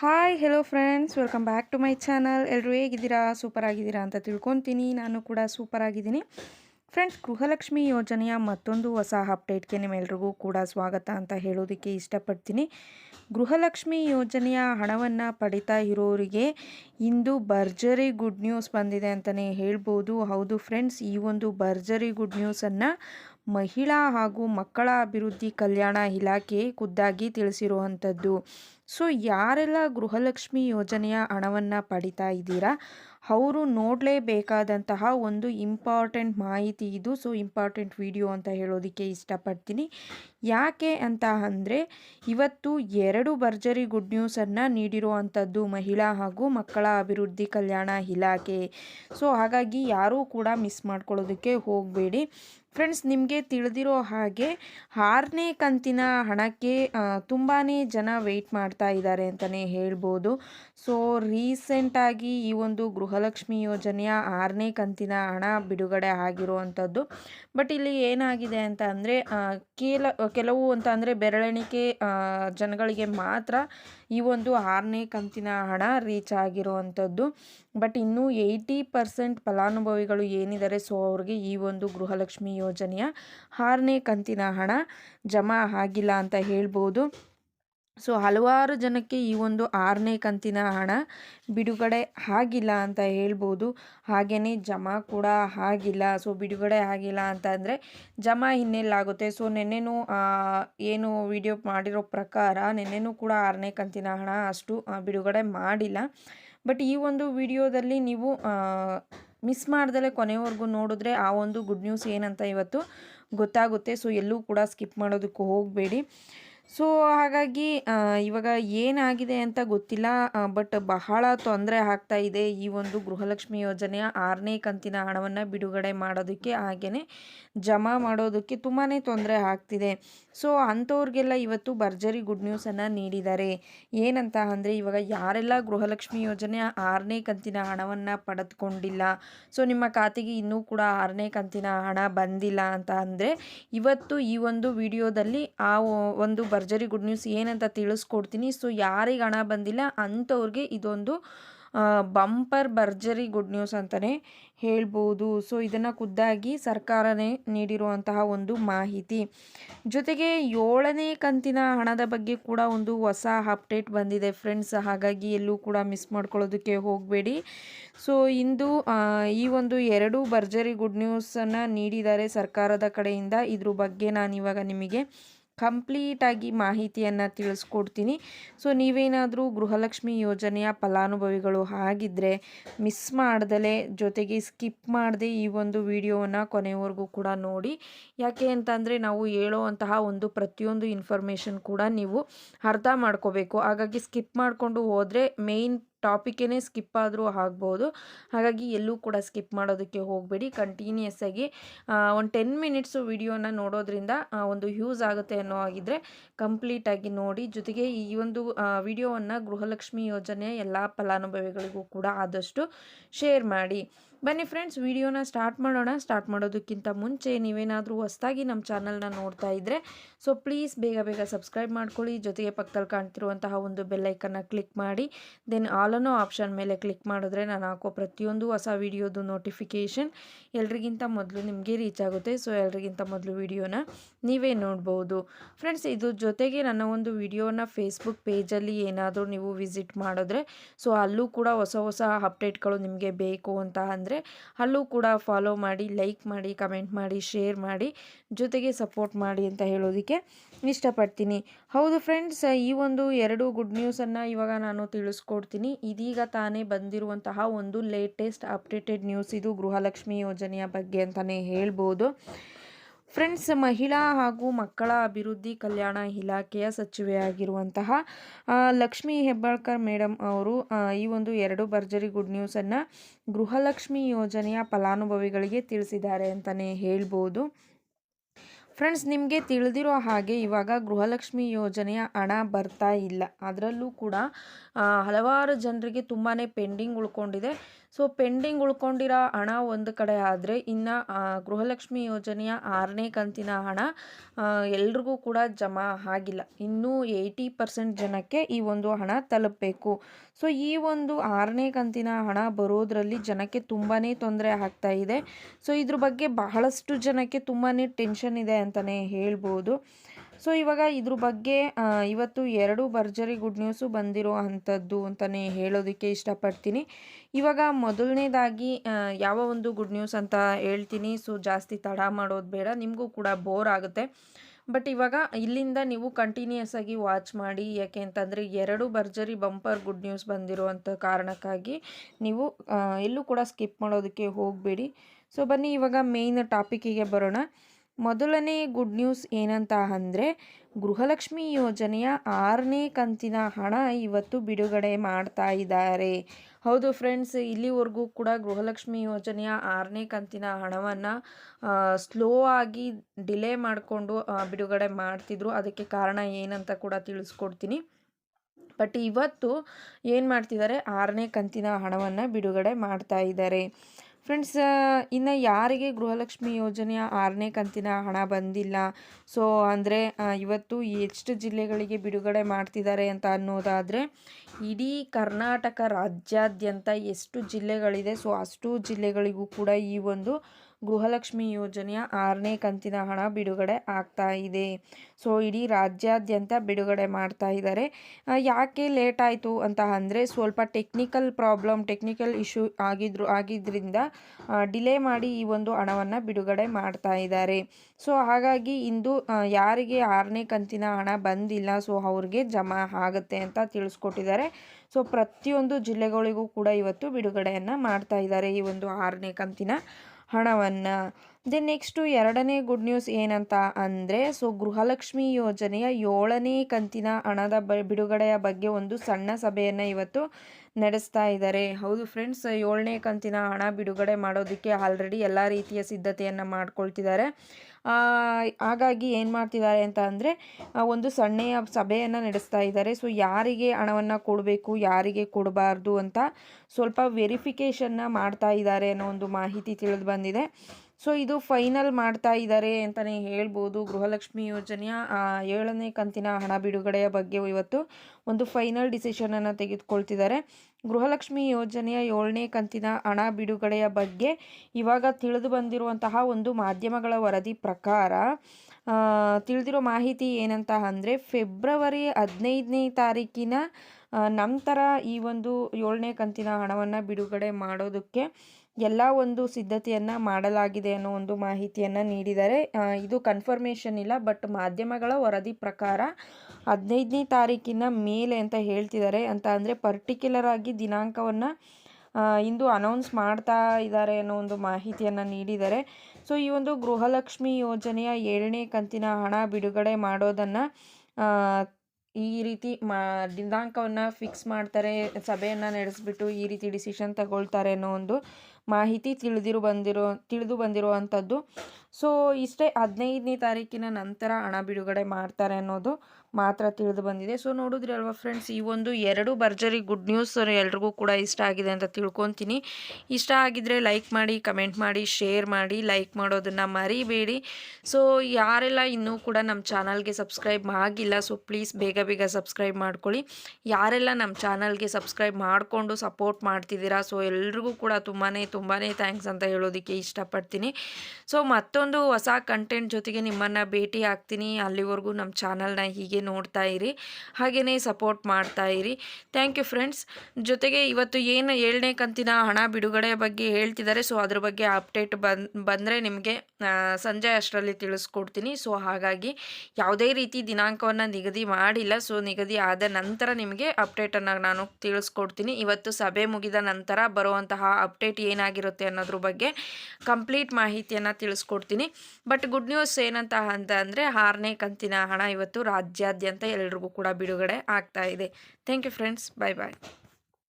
Hi hello friends welcome back to my channel ಎಲ್ಲರೂ ಹೇಗಿದ್ದೀರಾ? Super ಆಗಿದ್ದೀರಾ ಅಂತ ತಿಳ್ಕೊತೀನಿ. ನಾನು ಕೂಡ ಸೂಪರ್ ಆಗಿದ್ದೀನಿ. ಫ್ರೆಂಡ್ಸ್ ಗೃಹಲಕ್ಷ್ಮಿ ಯೋಜನೆಯ ಮತ್ತೊಂದು ಹೊಸ ಅಪ್ಡೇಟ್ಗೆ ನಿಮ್ಮೆಲ್ರಿಗೂ ಕೂಡ ಸ್ವಾಗತ ಅಂತ ಹೇಳೋದಕ್ಕೆ ಇಷ್ಟಪಡ್ತೀನಿ. ಗೃಹಲಕ್ಷ್ಮಿ ಯೋಜನೆಯ ಹಣವನ್ನು ಪಡಿತಾ ಇರೋರಿಗೆ ಇಂದು ಭರ್ಜರಿ ಗುಡ್ ನ್ಯೂಸ್ ಬಂದಿದೆ ಅಂತಲೇ ಹೇಳ್ಬೋದು. ಹೌದು ಫ್ರೆಂಡ್ಸ್ ಈ ಒಂದು ಭರ್ಜರಿ ಗುಡ್ ನ್ಯೂಸನ್ನು ಮಹಿಳಾ ಹಾಗೂ ಮಕ್ಕಳ ಅಭಿವೃದ್ಧಿ ಕಲ್ಯಾಣ ಇಲಾಖೆ ಖುದ್ದಾಗಿ ತಿಳಿಸಿರುವಂಥದ್ದು. ಸೊ, ಯಾರೆಲ್ಲ ಗೃಹಲಕ್ಷ್ಮಿ ಯೋಜನೆಯ ಹಣವನ್ನು ಪಡಿತಾ ಇದ್ದೀರಾ? ಅವರು ನೋಡಲೇಬೇಕಾದಂತಹ ಒಂದು ಇಂಪಾರ್ಟೆಂಟ್ ಮಾಹಿತಿ ಇದು. ಸೊ, ಇಂಪಾರ್ಟೆಂಟ್ ವಿಡಿಯೋ ಅಂತ ಹೇಳೋದಕ್ಕೆ ಇಷ್ಟಪಡ್ತೀನಿ. ಯಾಕೆ ಅಂತ ಅಂದರೆ, ಇವತ್ತು ಎರಡು ಭರ್ಜರಿ ಗುಡ್ ನ್ಯೂಸನ್ನು ನೀಡಿರುವಂಥದ್ದು ಮಹಿಳಾ ಹಾಗೂ ಮಕ್ಕಳ ಅಭಿವೃದ್ಧಿ ಕಲ್ಯಾಣ ಇಲಾಖೆ. ಸೊ, ಹಾಗಾಗಿ ಯಾರೂ ಕೂಡ ಮಿಸ್ ಮಾಡ್ಕೊಳ್ಳೋದಕ್ಕೆ ಹೋಗಬೇಡಿ. ಫ್ರೆಂಡ್ಸ್, ನಿಮಗೆ ತಿಳಿದಿರೋ ಹಾಗೆ ಆರನೇ ಕಂತಿನ ಹಣಕ್ಕೆ ತುಂಬಾ ಜನ ವೆಯ್ಟ್ ಮಾಡ್ತಾ ಇದ್ದಾರೆ ಅಂತಲೇ ಹೇಳ್ಬೋದು. ಸೊ ರೀಸೆಂಟಾಗಿ ಈ ಒಂದು ಗೃಹಲಕ್ಷ್ಮಿ ಯೋಜನೆಯ ಆರನೇ ಕಂತಿನ ಹಣ ಬಿಡುಗಡೆ ಆಗಿರುವಂಥದ್ದು. ಬಟ್ ಇಲ್ಲಿ ಏನಾಗಿದೆ ಅಂತ ಅಂದರೆ ಕೇಲ, ಕೆಲವು ಅಂತ ಅಂದರೆ ಬೆರಳೆಣಿಕೆ ಜನಗಳಿಗೆ ಮಾತ್ರ ಈ ಒಂದು ಆರನೇ ಕಂತಿನ ಹಣ ರೀಚ್ ಆಗಿರುವಂಥದ್ದು. ಬಟ್ ಇನ್ನೂ ಏಯ್ಟಿ ಪರ್ಸೆಂಟ್ ಫಲಾನುಭವಿಗಳು ಏನಿದ್ದಾರೆ, ಸೊ ಅವ್ರಿಗೆ ಈ ಒಂದು ಗೃಹಲಕ್ಷ್ಮಿ ಯೋಜನೆಯ ಆರನೇ ಕಂತಿನ ಹಣ ಜಮಾ ಆಗಿಲ್ಲ ಅಂತ ಹೇಳ್ಬೋದು. ಸೊ ಹಲವಾರು ಜನಕ್ಕೆ ಈ ಒಂದು ಆರನೇ ಕಂತಿನ ಹಣ ಬಿಡುಗಡೆ ಆಗಿಲ್ಲ ಅಂತ ಹೇಳ್ಬೋದು. ಹಾಗೆಯೇ ಜಮಾ ಕೂಡ ಆಗಿಲ್ಲ. ಸೊ ಬಿಡುಗಡೆ ಆಗಿಲ್ಲ ಅಂತ ಅಂದರೆ ಜಮಾ ಇನ್ನೆಲ್ಲಾಗುತ್ತೆ ಸೊ ನೆನ್ನೆನೂ ಏನು ವಿಡಿಯೋ ಮಾಡಿರೋ ಪ್ರಕಾರ ನೆನ್ನೆನೂ ಕೂಡ ಆರನೇ ಕಂತಿನ ಹಣ ಅಷ್ಟು ಬಿಡುಗಡೆ ಮಾಡಿಲ್ಲ. ಬಟ್ ಈ ಒಂದು ವಿಡಿಯೋದಲ್ಲಿ ನೀವು ಮಿಸ್ ಮಾಡ್ದಲೇ ಕೊನೆವರೆಗೂ ನೋಡಿದ್ರೆ ಆ ಒಂದು ಗುಡ್ ನ್ಯೂಸ್ ಏನಂತ ಇವತ್ತು ಗೊತ್ತಾಗುತ್ತೆ. ಸೊ ಎಲ್ಲೂ ಕೂಡ ಸ್ಕಿಪ್ ಮಾಡೋದಕ್ಕೂ ಹೋಗಬೇಡಿ. ಸೊ, ಹಾಗಾಗಿ ಇವಾಗ ಏನಾಗಿದೆ ಅಂತ ಗೊತ್ತಿಲ್ಲ. ಬಟ್ ಬಹಳ ತೊಂದರೆ ಆಗ್ತಾ ಇದೆ ಈ ಒಂದು ಗೃಹಲಕ್ಷ್ಮಿ ಯೋಜನೆಯ ಆರನೇ ಕಂತಿನ ಹಣವನ್ನು ಬಿಡುಗಡೆ ಮಾಡೋದಕ್ಕೆ ಹಾಗೆಯೇ ಜಮಾ ಮಾಡೋದಕ್ಕೆ ತುಂಬಾ ತೊಂದರೆ ಆಗ್ತಿದೆ. ಸೊ, ಅಂಥವ್ರಿಗೆಲ್ಲ ಇವತ್ತು ಭರ್ಜರಿ ಗುಡ್ ನ್ಯೂಸನ್ನು ನೀಡಿದ್ದಾರೆ. ಏನಂತ ಅಂದರೆ, ಇವಾಗ ಯಾರೆಲ್ಲ ಗೃಹಲಕ್ಷ್ಮಿ ಯೋಜನೆಯ ಆರನೇ ಕಂತಿನ ಹಣವನ್ನು ಪಡೆದುಕೊಂಡಿಲ್ಲ, ಸೊ, ನಿಮ್ಮ ಖಾತೆಗೆ ಇನ್ನೂ ಕೂಡ ಆರನೇ ಕಂತಿನ ಹಣ ಬಂದಿಲ್ಲ ಅಂತ ಅಂದರೆ, ಇವತ್ತು ಈ ಒಂದು ವಿಡಿಯೋದಲ್ಲಿ ಆ ಒಂದು ಭರ್ಜರಿ ಗುಡ್ ನ್ಯೂಸ್ ಏನಂತ ತಿಳಿಸ್ಕೊಡ್ತೀನಿ. ಸೊ ಯಾರಿಗೆ ಹಣ ಬಂದಿಲ್ಲ, ಅಂಥವ್ರಿಗೆ ಇದೊಂದು ಬಂಪರ್ ಭರ್ಜರಿ ಗುಡ್ ನ್ಯೂಸ್ ಅಂತಲೇ ಹೇಳ್ಬೋದು. ಸೊ ಇದನ್ನು ಖುದ್ದಾಗಿ ಸರ್ಕಾರನೇ ನೀಡಿರುವಂತಹ ಒಂದು ಮಾಹಿತಿ. ಜೊತೆಗೆ ಏಳನೇ ಕಂತಿನ ಹಣದ ಬಗ್ಗೆ ಕೂಡ ಒಂದು ಹೊಸ ಅಪ್ಡೇಟ್ ಬಂದಿದೆ ಫ್ರೆಂಡ್ಸ್. ಹಾಗಾಗಿ ಎಲ್ಲೂ ಕೂಡ ಮಿಸ್ ಮಾಡ್ಕೊಳ್ಳೋದಕ್ಕೆ ಹೋಗಬೇಡಿ. ಸೊ ಇಂದು ಈ ಒಂದು ಎರಡು ಭರ್ಜರಿ ಗುಡ್ ನ್ಯೂಸನ್ನು ನೀಡಿದ್ದಾರೆ ಸರ್ಕಾರದ ಕಡೆಯಿಂದ. ಇದ್ರ ಬಗ್ಗೆ ನಾನು ಇವಾಗ ನಿಮಗೆ ಕಂಪ್ಲೀಟಾಗಿ ಮಾಹಿತಿಯನ್ನು ತಿಳಿಸ್ಕೊಡ್ತೀನಿ. ಸೊ, ನೀವೇನಾದರೂ ಗೃಹಲಕ್ಷ್ಮಿ ಯೋಜನೆಯ ಫಲಾನುಭವಿಗಳು ಆಗಿದ್ದರೆ ಮಿಸ್ ಮಾಡ್ದಲೇ ಜೊತೆಗೆ ಸ್ಕಿಪ್ ಮಾಡದೆ ಈ ಒಂದು ವಿಡಿಯೋವನ್ನು ಕೊನೆವರೆಗೂ ಕೂಡ ನೋಡಿ. ಯಾಕೆ ಅಂತಂದರೆ ನಾವು ಹೇಳೋವಂತಹ ಒಂದು ಪ್ರತಿಯೊಂದು ಇನ್ಫಾರ್ಮೇಷನ್ ಕೂಡ ನೀವು ಅರ್ಥ ಮಾಡ್ಕೋಬೇಕು. ಹಾಗಾಗಿ ಸ್ಕಿಪ್ ಮಾಡಿಕೊಂಡು ಹೋದರೆ ಮೇಯ್ನ್ ಟಾಪಿಕ್ಕೇ ಸ್ಕಿಪ್ ಆದರೂ ಆಗ್ಬೋದು. ಹಾಗಾಗಿ ಎಲ್ಲೂ ಕೂಡ ಸ್ಕಿಪ್ ಮಾಡೋದಕ್ಕೆ ಹೋಗಬೇಡಿ. ಕಂಟಿನ್ಯೂಸ್ ಆಗಿ ಒಂದು ಟೆನ್ ಮಿನಿಟ್ಸು ವಿಡಿಯೋನ ನೋಡೋದ್ರಿಂದ ಒಂದು ಯೂಸ್ ಆಗುತ್ತೆ ಅನ್ನೋ ಆಗಿದ್ದರೆ ಕಂಪ್ಲೀಟಾಗಿ ನೋಡಿ. ಜೊತೆಗೆ ಈ ಒಂದು ವಿಡಿಯೋವನ್ನು ಗೃಹಲಕ್ಷ್ಮಿ ಯೋಜನೆ ಎಲ್ಲ ಫಲಾನುಭವಿಗಳಿಗೂ ಕೂಡ ಆದಷ್ಟು ಶೇರ್ ಮಾಡಿ. ಬನ್ನಿ ಫ್ರೆಂಡ್ಸ್ ವಿಡಿಯೋನ ಸ್ಟಾರ್ಟ್ ಮಾಡೋಣ. ಸ್ಟಾರ್ಟ್ ಮಾಡೋದಕ್ಕಿಂತ ಮುಂಚೆ ನೀವೇನಾದರೂ ಹೊಸದಾಗಿ ನಮ್ಮ ಚಾನಲ್ನ ನೋಡ್ತಾ ಇದ್ದರೆ ಸೊ ಪ್ಲೀಸ್ ಬೇಗ ಬೇಗ ಸಬ್ಸ್ಕ್ರೈಬ್ ಮಾಡ್ಕೊಳ್ಳಿ. ಜೊತೆಗೆ ಪಕ್ಕದಲ್ಲಿ ಕಾಣ್ತಿರುವಂತಹ ಒಂದು ಬೆಲ್ಲೈಕನ್ನು ಕ್ಲಿಕ್ ಮಾಡಿ. ದೆನ್ ಆಲ್ ಅನ್ನೋ ಆಪ್ಷನ್ ಮೇಲೆ ಕ್ಲಿಕ್ ಮಾಡಿದ್ರೆ ನಾನು ಹಾಕೋ ಪ್ರತಿಯೊಂದು ಹೊಸ ವಿಡಿಯೋದು ನೋಟಿಫಿಕೇಷನ್ ಎಲ್ರಿಗಿಂತ ಮೊದಲು ನಿಮಗೆ ರೀಚ್ ಆಗುತ್ತೆ. ಸೊ ಎಲ್ರಿಗಿಂತ ಮೊದಲು ವಿಡಿಯೋನ ನೀವೇ ನೋಡ್ಬೋದು. ಫ್ರೆಂಡ್ಸ್ ಇದು ಜೊತೆಗೆ ನನ್ನ ಒಂದು ವಿಡಿಯೋನ ಫೇಸ್ಬುಕ್ ಪೇಜಲ್ಲಿ ಏನಾದರೂ ನೀವು ವಿಸಿಟ್ ಮಾಡಿದ್ರೆ ಸೊ ಅಲ್ಲೂ ಕೂಡ ಹೊಸ ಹೊಸ ಅಪ್ಡೇಟ್ಗಳು ನಿಮಗೆ ಬೇಕು ಅಂತ ಅಲ್ಲೂ ಕೂಡ ಫಾಲೋ ಮಾಡಿ ಲೈಕ್ ಮಾಡಿ ಕಮೆಂಟ್ ಮಾಡಿ ಶೇರ್ ಮಾಡಿ, ಜೊತೆಗೆ ಸಪೋರ್ಟ್ ಮಾಡಿ ಅಂತ ಹೇಳೋದಕ್ಕೆ ಇಷ್ಟಪಡ್ತೀನಿ. ಹೌದು ಫ್ರೆಂಡ್ಸ್ ಈ ಒಂದು ಎರಡು ಗುಡ್ ನ್ಯೂಸನ್ನು ಇವಾಗ ನಾನು ತಿಳಿಸ್ಕೊಡ್ತೀನಿ. ಇದೀಗ ತಾನೇ ಬಂದಿರುವಂತಹ ಒಂದು ಲೇಟೆಸ್ಟ್ ಅಪ್ಡೇಟೆಡ್ ನ್ಯೂಸ್ ಇದು ಗೃಹಲಕ್ಷ್ಮಿ ಯೋಜನೆಯ ಬಗ್ಗೆ ಅಂತಲೇ ಹೇಳ್ಬೋದು. ಫ್ರೆಂಡ್ಸ್, ಮಹಿಳಾ ಹಾಗೂ ಮಕ್ಕಳ ಅಭಿವೃದ್ಧಿ ಕಲ್ಯಾಣ ಇಲಾಖೆಯ ಸಚಿವೆಯಾಗಿರುವಂತಹ ಲಕ್ಷ್ಮೀ ಹೆಬ್ಬಾಳ್ಕರ್ ಮೇಡಮ್ ಅವರು ಈ ಒಂದು ಎರಡು ಭರ್ಜರಿ ಗುಡ್ ನ್ಯೂಸನ್ನು ಗೃಹಲಕ್ಷ್ಮಿ ಯೋಜನೆಯ ಫಲಾನುಭವಿಗಳಿಗೆ ತಿಳಿಸಿದ್ದಾರೆ ಅಂತಲೇ ಹೇಳ್ಬೋದು. ಫ್ರೆಂಡ್ಸ್, ನಿಮಗೆ ತಿಳಿದಿರೋ ಹಾಗೆ ಇವಾಗ ಗೃಹಲಕ್ಷ್ಮಿ ಯೋಜನೆಯ ಹಣ ಬರ್ತಾ ಇಲ್ಲ. ಅದರಲ್ಲೂ ಕೂಡ ಹಲವಾರು ಜನರಿಗೆ ತುಂಬಾ ಪೆಂಡಿಂಗ್ ಉಳ್ಕೊಂಡಿದೆ. ಸೊ, ಪೆಂಡಿಂಗ್ ಉಳ್ಕೊಂಡಿರೋ ಹಣ ಒಂದು ಕಡೆ ಆದರೆ ಇನ್ನು ಗೃಹಲಕ್ಷ್ಮಿ ಯೋಜನೆಯ ಆರನೇ ಕಂತಿನ ಹಣ ಎಲ್ರಿಗೂ ಕೂಡ ಜಮಾ ಆಗಿಲ್ಲ. ಇನ್ನೂ ಏಯ್ಟಿ ಪರ್ಸೆಂಟ್ ಜನಕ್ಕೆ ಈ ಒಂದು ಹಣ ತಲುಪಬೇಕು. ಸೊ, ಈ ಒಂದು ಆರನೇ ಕಂತಿನ ಹಣ ಬರೋದರಲ್ಲಿ ಜನಕ್ಕೆ ತುಂಬಾ ತೊಂದರೆ ಆಗ್ತಾ ಇದೆ. ಸೊ, ಇದ್ರ ಬಗ್ಗೆ ಬಹಳಷ್ಟು ಜನಕ್ಕೆ ತುಂಬಾ ಟೆನ್ಷನ್ ಇದೆ ಅಂತಲೇ ಹೇಳ್ಬೋದು. ಸೊ ಇವಾಗ ಇದ್ರ ಬಗ್ಗೆ ಇವತ್ತು ಎರಡು ಭರ್ಜರಿ ಗುಡ್ ನ್ಯೂಸು ಬಂದಿರೋ ಅಂಥದ್ದು ಅಂತಲೇ ಹೇಳೋದಕ್ಕೆ ಇಷ್ಟಪಡ್ತೀನಿ. ಇವಾಗ ಮೊದಲನೇದಾಗಿ ಯಾವ ಒಂದು ಗುಡ್ ನ್ಯೂಸ್ ಅಂತ ಹೇಳ್ತೀನಿ. ಸೊ ಜಾಸ್ತಿ ತಡ ಮಾಡೋದು ಬೇಡ. ನಿಮಗೂ ಕೂಡ ಬೋರ್ ಆಗುತ್ತೆ. ಬಟ್ ಇವಾಗ ಇಲ್ಲಿಂದ ನೀವು ಕಂಟಿನ್ಯೂಸ್ ಆಗಿ ವಾಚ್ ಮಾಡಿ, ಯಾಕೆ ಅಂತಂದರೆ ಎರಡು ಭರ್ಜರಿ ಬಂಪರ್ ಗುಡ್ ನ್ಯೂಸ್ ಬಂದಿರುವಂಥ ಕಾರಣಕ್ಕಾಗಿ ನೀವು ಎಲ್ಲೂ ಕೂಡ ಸ್ಕಿಪ್ ಮಾಡೋದಕ್ಕೆ ಹೋಗಬೇಡಿ. ಸೊ ಬನ್ನಿ ಇವಾಗ ಮೇಯ್ನ್ ಟಾಪಿಕ್ಕಿಗೆ ಬರೋಣ. ಮೊದಲನೇ ಗುಡ್ ನ್ಯೂಸ್ ಏನಂತ ಅಂದರೆ ಗೃಹಲಕ್ಷ್ಮಿ ಯೋಜನೆಯ ಆರನೇ ಕಂತಿನ ಹಣ ಇವತ್ತು ಬಿಡುಗಡೆ ಮಾಡ್ತಾ ಇದ್ದಾರೆ. ಹೌದು ಫ್ರೆಂಡ್ಸ್ ಇಲ್ಲಿವರೆಗೂ ಕೂಡ ಗೃಹಲಕ್ಷ್ಮಿ ಯೋಜನೆಯ ಆರನೇ ಕಂತಿನ ಹಣವನ್ನು ಸ್ಲೋ ಆಗಿ ಡಿಲೇ ಮಾಡಿಕೊಂಡು ಬಿಡುಗಡೆ ಮಾಡ್ತಿದ್ರು. ಅದಕ್ಕೆ ಕಾರಣ ಏನಂತ ಕೂಡ ತಿಳಿಸ್ಕೊಡ್ತೀನಿ. ಬಟ್ ಇವತ್ತು ಏನು ಮಾಡ್ತಿದ್ದಾರೆ? ಆರನೇ ಕಂತಿನ ಹಣವನ್ನು ಬಿಡುಗಡೆ ಮಾಡ್ತಾ ಇದ್ದಾರೆ. ಫ್ರೆಂಡ್ಸ್ ಇನ್ನು ಯಾರಿಗೆ ಗೃಹಲಕ್ಷ್ಮಿ ಯೋಜನೆಯ ಆರನೇ ಕಂತಿನ ಹಣ ಬಂದಿಲ್ಲ ಸೊ ಅಂದರೆ ಇವತ್ತು ಎಷ್ಟು ಜಿಲ್ಲೆಗಳಿಗೆ ಬಿಡುಗಡೆ ಮಾಡ್ತಿದ್ದಾರೆ ಅಂತ ಅನ್ನೋದಾದರೆ, ಇಡೀ ಕರ್ನಾಟಕ ರಾಜ್ಯಾದ್ಯಂತ ಎಷ್ಟು ಜಿಲ್ಲೆಗಳಿದೆ ಸೊ ಅಷ್ಟು ಜಿಲ್ಲೆಗಳಿಗೂ ಕೂಡ ಈ ಒಂದು ಗೃಹಲಕ್ಷ್ಮಿ ಯೋಜನೆಯ ಆರನೇ ಕಂತಿನ ಹಣ ಬಿಡುಗಡೆ ಆಗ್ತಾ ಇದೆ. ಸೊ, ಇಡೀ ರಾಜ್ಯಾದ್ಯಂತ ಬಿಡುಗಡೆ ಮಾಡ್ತಾ ಇದ್ದಾರೆ. ಯಾಕೆ ಲೇಟ್ ಆಯಿತು ಅಂತ ಅಂದರೆ, ಸ್ವಲ್ಪ ಟೆಕ್ನಿಕಲ್ ಪ್ರಾಬ್ಲಮ್, ಟೆಕ್ನಿಕಲ್ ಇಶ್ಯೂ ಆಗಿದ್ರು ಆಗಿದ್ದರಿಂದ ಡಿಲೇ ಮಾಡಿ ಈ ಒಂದು ಹಣವನ್ನು ಬಿಡುಗಡೆ ಮಾಡ್ತಾ ಇದ್ದಾರೆ. ಸೊ, ಹಾಗಾಗಿ ಇಂದು ಯಾರಿಗೆ ಆರನೇ ಕಂತಿನ ಹಣ ಬಂದಿಲ್ಲ, ಸೊ, ಅವ್ರಿಗೆ ಜಮಾ ಆಗುತ್ತೆ ಅಂತ ತಿಳಿಸ್ಕೊಟ್ಟಿದ್ದಾರೆ. ಸೊ, ಪ್ರತಿಯೊಂದು ಜಿಲ್ಲೆಗಳಿಗೂ ಕೂಡ ಇವತ್ತು ಬಿಡುಗಡೆಯನ್ನು ಮಾಡ್ತಾ ಇದ್ದಾರೆ ಈ ಒಂದು ಆರನೇ ಕಂತಿನ. ಹಣವನ್ನು. ದೆನ್ ನೆಕ್ಸ್ಟು ಎರಡನೇ ಗುಡ್ ನ್ಯೂಸ್ ಏನಂತ ಅಂದರೆ ಸೊ ಗೃಹಲಕ್ಷ್ಮಿ ಯೋಜನೆಯ ಏಳನೇ ಕಂತಿನ ಹಣದ ಬ, ಬಿಡುಗಡೆಯ ಬಗ್ಗೆ ಒಂದು ಸಣ್ಣ ಸಭೆಯನ್ನು ಇವತ್ತು ನಡೆಸ್ತಾ ಇದ್ದಾರೆ. ಹೌದು ಫ್ರೆಂಡ್ಸ್, ಏಳನೇ ಕಂತಿನ ಹಣ ಬಿಡುಗಡೆ ಮಾಡೋದಕ್ಕೆ ಆಲ್ರೆಡಿ ಎಲ್ಲ ರೀತಿಯ ಸಿದ್ಧತೆಯನ್ನು ಮಾಡ್ಕೊಳ್ತಿದ್ದಾರೆ. ಹಾಗಾಗಿ ಏನು ಮಾಡ್ತಿದ್ದಾರೆ ಅಂತ ಅಂದರೆ ಒಂದು ಸಣ್ಣೆಯ ಸಭೆಯನ್ನು ನಡೆಸ್ತಾ ಇದ್ದಾರೆ. ಸೊ ಯಾರಿಗೆ ಹಣವನ್ನು ಕೊಡಬೇಕು, ಯಾರಿಗೆ ಕೊಡಬಾರ್ದು ಅಂತ ಸ್ವಲ್ಪ ವೆರಿಫಿಕೇಷನ್ನ ಮಾಡ್ತಾ ಇದ್ದಾರೆ ಅನ್ನೋ ಒಂದು ಮಾಹಿತಿ ತಿಳಿದು ಬಂದಿದೆ. ಸೊ ಇದು ಫೈನಲ್ ಮಾಡ್ತಾ ಇದ್ದಾರೆ ಅಂತಲೇ ಹೇಳ್ಬೋದು. ಗೃಹಲಕ್ಷ್ಮಿ ಯೋಜನೆಯ ಏಳನೇ ಕಂತಿನ ಹಣ ಬಿಡುಗಡೆಯ ಬಗ್ಗೆ ಇವತ್ತು ಒಂದು ಫೈನಲ್ ಡಿಸಿಷನನ್ನು ತೆಗೆದುಕೊಳ್ತಿದ್ದಾರೆ. ಗೃಹಲಕ್ಷ್ಮಿ ಯೋಜನೆಯ ಏಳನೇ ಕಂತಿನ ಹಣ ಬಿಡುಗಡೆಯ ಬಗ್ಗೆ ಇವಾಗ ತಿಳಿದು ಬಂದಿರುವಂತಹ ಒಂದು ಮಾಧ್ಯಮಗಳ ವರದಿ ಪ್ರಕಾರ ತಿಳಿದಿರೋ ಮಾಹಿತಿ ಏನಂತ ಅಂದರೆ, ಫೆಬ್ರವರಿ ಹದಿನೈದನೇ ತಾರೀಕಿನ ನಂತರ ಈ ಒಂದು ಏಳನೇ ಕಂತಿನ ಹಣವನ್ನು ಬಿಡುಗಡೆ ಮಾಡೋದಕ್ಕೆ ಎಲ್ಲ ಒಂದು ಸಿದ್ಧತೆಯನ್ನು ಮಾಡಲಾಗಿದೆ ಅನ್ನೋ ಒಂದು ಮಾಹಿತಿಯನ್ನು ನೀಡಿದ್ದಾರೆ ಇದು ಕನ್ಫರ್ಮೇಷನ್ ಇಲ್ಲ ಬಟ್ ಮಾಧ್ಯಮಗಳ ವರದಿ ಪ್ರಕಾರ ಹದಿನೈದನೇ ತಾರೀಕಿನ ಮೇಲೆ ಅಂತ ಹೇಳ್ತಿದ್ದಾರೆ. ಅಂತ ಅಂದರೆ ಪರ್ಟಿಕ್ಯುಲರ್ ಆಗಿ ದಿನಾಂಕವನ್ನು ಇಂದು ಅನೌನ್ಸ್ ಮಾಡ್ತಾ ಇದ್ದಾರೆ ಅನ್ನೋ ಒಂದು ಮಾಹಿತಿಯನ್ನು ನೀಡಿದ್ದಾರೆ ಸೊ ಈ ಒಂದು ಗೃಹಲಕ್ಷ್ಮಿ ಯೋಜನೆಯ ಏಳನೇ ಕಂತಿನ ಹಣ ಬಿಡುಗಡೆ ಮಾಡೋದನ್ನು ಈ ರೀತಿ ಮಾ, ದಿನಾಂಕವನ್ನು ಫಿಕ್ಸ್ ಮಾಡ್ತಾರೆ, ಸಭೆಯನ್ನು ನಡೆಸಿಬಿಟ್ಟು ಈ ರೀತಿ ಡಿಸಿಷನ್ ತಗೊಳ್ತಾರೆ ಅನ್ನೋ ಒಂದು ಮಾಹಿತಿ ತಿಳಿದಿರು ಬಂದಿರೋ ತಿಳಿದು ಬಂದಿರುವಂಥದ್ದು. ಸೊ ಇಷ್ಟೇ ಹದಿನೈದನೇ ತಾರೀಕಿನ ನಂತರ ಹಣ ಬಿಡುಗಡೆ ಮಾಡ್ತಾರೆ ಅನ್ನೋದು ಮಾತ್ರ ತಿಳಿದು ಬಂದಿದೆ. ಸೊ ನೋಡಿದ್ರಿ ಅಲ್ವಾ ಫ್ರೆಂಡ್ಸ್ ಈ ಒಂದು ಎರಡು ಭರ್ಜರಿ ಗುಡ್ ನ್ಯೂಸ್ ಎಲ್ರಿಗೂ ಕೂಡ ಇಷ್ಟ ಆಗಿದೆ ಅಂತ ತಿಳ್ಕೊತೀನಿ. ಇಷ್ಟ ಆಗಿದ್ರೆ ಲೈಕ್ ಮಾಡಿ ಕಮೆಂಟ್ ಮಾಡಿ ಶೇರ್ ಮಾಡಿ ಲೈಕ್ ಮಾಡೋದನ್ನು ಮರಿಬೇಡಿ. ಸೊ ಯಾರೆಲ್ಲ ಇನ್ನೂ ಕೂಡ ನಮ್ಮ ಚಾನಲ್ಗೆ ಸಬ್ಸ್ಕ್ರೈಬ್ ಆಗಿಲ್ಲ ಸೊ ಪ್ಲೀಸ್ ಬೇಗ ಬೇಗ ಸಬ್ಸ್ಕ್ರೈಬ್ ಮಾಡ್ಕೊಳ್ಳಿ. ಯಾರೆಲ್ಲ ನಮ್ಮ ಚಾನಲ್ಗೆ ಸಬ್ಸ್ಕ್ರೈಬ್ ಮಾಡಿಕೊಂಡು ಸಪೋರ್ಟ್ ಮಾಡ್ತಿದ್ದೀರಾ ಸೊ ಎಲ್ರಿಗೂ ಕೂಡ ತುಂಬಾ ತುಂಬಾ ಥ್ಯಾಂಕ್ಸ್ ಅಂತ ಹೇಳೋದಕ್ಕೆ ಇಷ್ಟಪಡ್ತೀನಿ. ಸೊ ಮತ್ತೊಂದು ಹೊಸ ಕಂಟೆಂಟ್ ಜೊತೆಗೆ ನಿಮ್ಮನ್ನು ಭೇಟಿ ಆಗ್ತೀನಿ. ಅಲ್ಲಿವರೆಗೂ ನಮ್ಮ ಚಾನಲ್ನ ಹೀಗೆ ನೋಡ್ತಾ ಇರಿ ಹಾಗೆಯೇ ಸಪೋರ್ಟ್ ಮಾಡ್ತಾ ಇರಿ. ಥ್ಯಾಂಕ್ ಯು ಫ್ರೆಂಡ್ಸ್ ಜೊತೆಗೆ ಇವತ್ತು ಏನು ಏಳನೇ ಕಂತಿನ ಹಣ ಬಿಡುಗಡೆ ಬಗ್ಗೆ ಹೇಳ್ತಿದ್ದಾರೆ ಸೊ ಅದ್ರ ಬಗ್ಗೆ ಅಪ್ಡೇಟ್ ಬಂದು, ಬಂದರೆ ನಿಮಗೆ ಸಂಜೆ ಅಷ್ಟರಲ್ಲಿ ತಿಳಿಸ್ಕೊಡ್ತೀನಿ. ಸೊ ಹಾಗಾಗಿ ಯಾವುದೇ ರೀತಿ ದಿನಾಂಕವನ್ನು ನಿಗದಿ ಮಾಡಿಲ್ಲ ಸೊ ನಿಗದಿ ಆದ ನಂತರ ನಿಮಗೆ ಅಪ್ಡೇಟನ್ನು ನಾನು ತಿಳಿಸ್ಕೊಡ್ತೀನಿ. ಇವತ್ತು ಸಭೆ ಮುಗಿದ ನಂತರ ಬರುವಂತಹ ಅಪ್ಡೇಟ್ ಏನಾಗಿರುತ್ತೆ ಅನ್ನೋದ್ರ ಬಗ್ಗೆ ಕಂಪ್ಲೀಟ್ ಮಾಹಿತಿಯನ್ನು ತಿಳಿಸ್ಕೊಡ್ತೀನಿ. ಬಟ್ ಗುಡ್ ನ್ಯೂಸ್ ಏನಂತ ಅಂತ ಅಂದರೆ ಆರನೇ ಕಂತಿನ ಹಣ ಇವತ್ತು ರಾಜ್ಯಾದ್ಯಂತ ಎಲ್ರಿಗೂ ಕೂಡ ಬಿಡುಗಡೆ ಆಗ್ತಾ ಇದೆ. Thank you friends bye bye